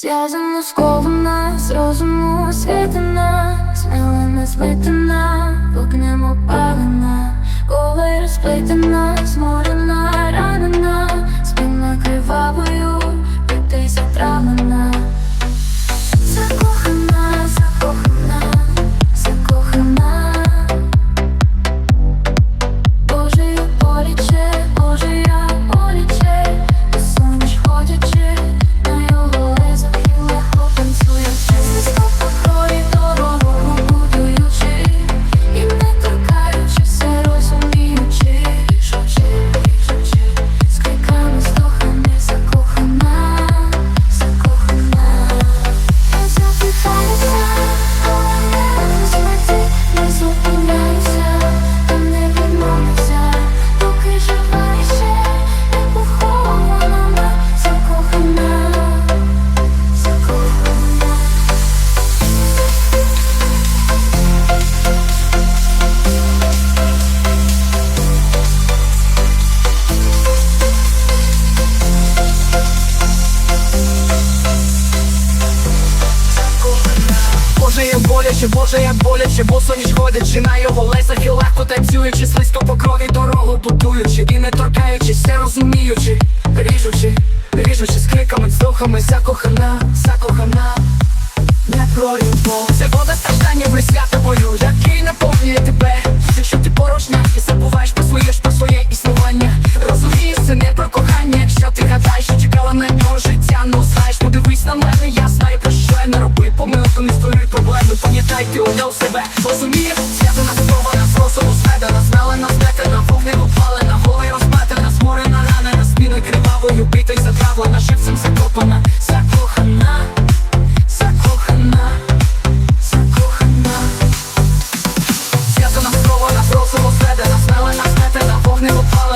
Зв'язано скована, з розуму освітлена, смела не злитана, Боже, як боляче, Боже, як боляче, босоніж ходячи на його лесах і легко танцюючи, слизько по крові дорогу будуючи, і не торкаючись, все розуміючи, ріжучи, ріжучи з криками, вздохами, закохана, закохана, не про любов. Це вода страждання близька тобою, який наповнює тебе, якщо ти порожня і забуваєш про своє про своє існування. Розумієш, це не про кохання, якщо ти гадаєш, що чекала на нього життя, просто не створюють проблеми Пам'ятайте, удав себе, розумієш? Зв'язана скована, зросову зведена Змелена, зметена, вогнем опалена Голий розметена, зморена, ранена Спіною кривавою, бита й затравлена Живцем закопана, закохана Закохана, закохана. Зв'язана скована, зросову зведена Змелена, зметена, вогнем опалена